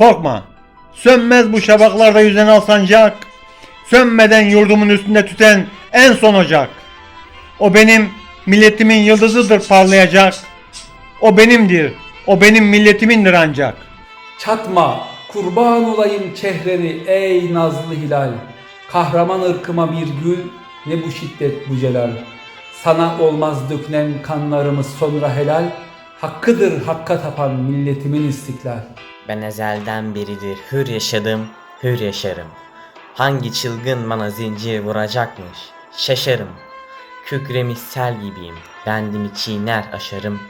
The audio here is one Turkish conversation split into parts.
Korkma. Sönmez bu şafaklarda yüzen al sancak. Sönmeden yurdumun üstünde tüten en son ocak. O benim milletimin yıldızıdır parlayacak. O benimdir. O benim milletimindir ancak. Çatma, kurban olayım çehreni ey nazlı hilal. Kahraman ırkıma bir gül, ne bu şiddet bu celal. Sana olmaz dökülen kanlarımız sonra helal. Hakkıdır hakka tapan milletimin istiklal. Ben ezelden beridir hür yaşadım, hür yaşarım. Hangi çılgın bana zincir vuracakmış? Şaşarım. Kükremiş sel gibiyim, bendimi çiğner aşarım.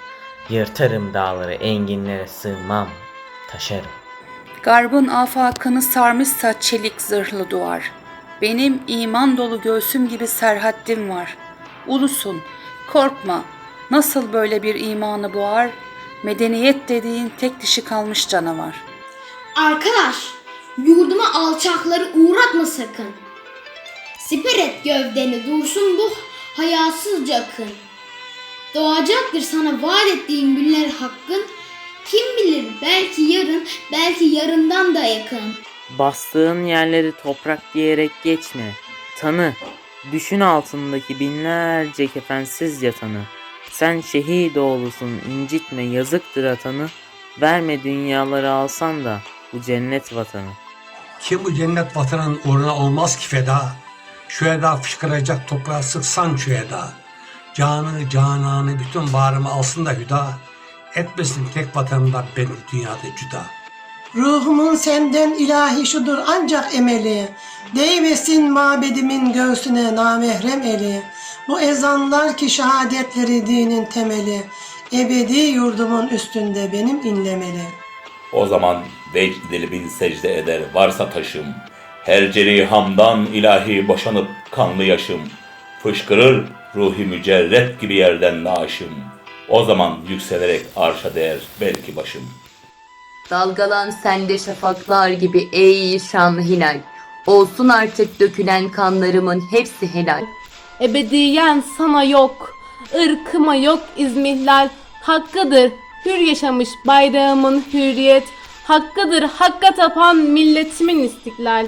Yırtarım dağları enginlere sığmam, taşarım. Garbın afakını sarmışsa çelik zırhlı duvar. Benim iman dolu göğsüm gibi serhaddim var. Ulusun, korkma. Nasıl böyle bir imanı boğar? Medeniyet dediğin tek dişi kalmış canavar. Arkadaş, yurduma alçakları uğratma sakın. Siper et gövdeni dursun bu hayasızca akın. Doğacaktır sana vaat ettiğim günler hakkın. Kim bilir belki yarın, belki yarından da yakın. Bastığın yerleri toprak diyerek geçme. Tanı. Düşün altındaki binlerce kefensiz yatanı. Sen şehit oğlusun incitme yazıktır atanı. Verme dünyaları alsan da bu cennet vatanı. Kim bu cennet vatanın uğruna olmaz ki feda? Şu eda fışkıracak toprağa sıksan şu eda. Canı cananı bütün bağrımı alsın da hüda. Etmesin tek vatanımdan beni dünyada cüda. Ruhumun senden ilahi şudur ancak emeli. Değmesin mabedimin göğsüne namahrem eli. Bu ezanlar ki şehadetleri dinin temeli. Ebedi yurdumun üstünde benim inlemeli. O zaman vecd dilimin secde eder varsa taşım. Herceli hamdan ilahi boşanıp kanlı yaşım. Fışkırır ruhi mücerret gibi yerden naaşım. O zaman yükselerek arşa değer belki başım. Dalgalan sende şafaklar gibi ey şanlı hilal. Olsun artık dökülen kanlarımın hepsi helal. Ebediyen sana yok, ırkıma yok izmihlal. Hakkıdır hür yaşamış bayrağımın hürriyet. Hakkıdır hakka tapan milletimin istiklal.